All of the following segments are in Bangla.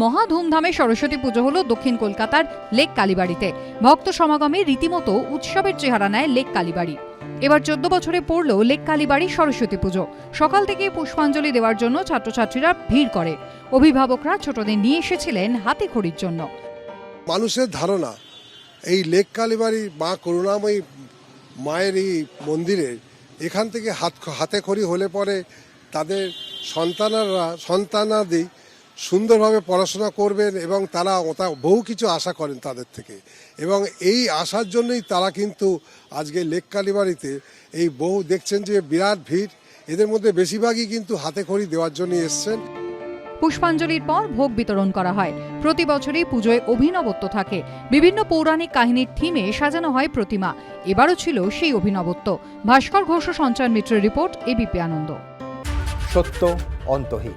মহা ধুমধামে সরস্বতী পুজো হলো দক্ষিণ কলকাতার লেক কালীবাড়িতে। ভক্ত সমাগমে রীতিমতো উৎসবের চেহারা নেয় লেক কালীবাড়ি। এবার চোদ্দ বছরে পড়ল লেক কালীবাড়ি সরস্বতী পুজো। সকাল থেকে পুষ্পাঞ্জলি দেওয়ার জন্য ছাত্রছাত্রীরা ভিড় করে। অভিভাবকরা ছোটদের নিয়ে এসেছিলেন হাতে খড়ির জন্য। মানুষের ধারণা, এই লেক কালীবাড়ি মা করুণাময়ী মায়ের এই মন্দিরে এখান থেকে হাত, হাতে খড়ি হলে পরে তাদের সন্তানারা, সন্তানাদি সুন্দরভাবে পড়াশোনা করবেন এবং তারা ওটা বহু কিছু আশা করেন তাদের থেকে। এবং এই আশার জন্যই তারা কিন্তু আজকে লেক কালীবাড়িতে এই বহু দেখছেন যে বিরাট ভিড়। এদের মধ্যে বেশিরভাগই কিন্তু হাতে খড়ি দেওয়ার জন্য এসছেন। পুষ্পাঞ্জলির পর ভোগ বিতরণ করা হয়। প্রতি বছরই পুজোয় অভিনবত্ব থাকে। বিভিন্ন পৌরাণিক কাহিনীর থিমে সাজানো হয় প্রতিমা। এবারও ছিল সেই অভিনবত্ব। ভাস্কর ঘোষ ও সঞ্চয়ন মিত্রের রিপোর্ট এবিপি আনন্দ। সত্য অন্তহীন।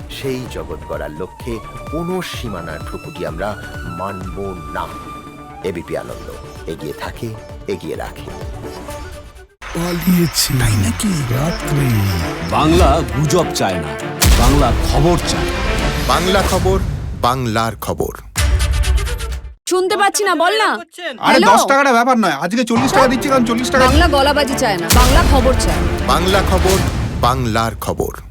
সেই জগৎ গড়ার লক্ষ্যে কোনো সীমানার ঠুকুটি আমরা মানব না। এবিপি আনন্দ এগিয়ে থাকে এগিয়ে রাখে। পালিয়েছে। তাই নাকি? রাত্রে। বাংলা গুজব চায় না বাংলা খবর চায় বাংলা খবর বাংলার খবর। শুনতে পাচ্ছি না বল না। আরে? দশ টাকাটা ব্যাপার নয় আজকে চল্লিশ টাকা দিচ্ছি কারণ চল্লিশ টাকা বাংলা গলাবাজি চায় না বাংলা খবর চায় বাংলা খবর বাংলার খবর।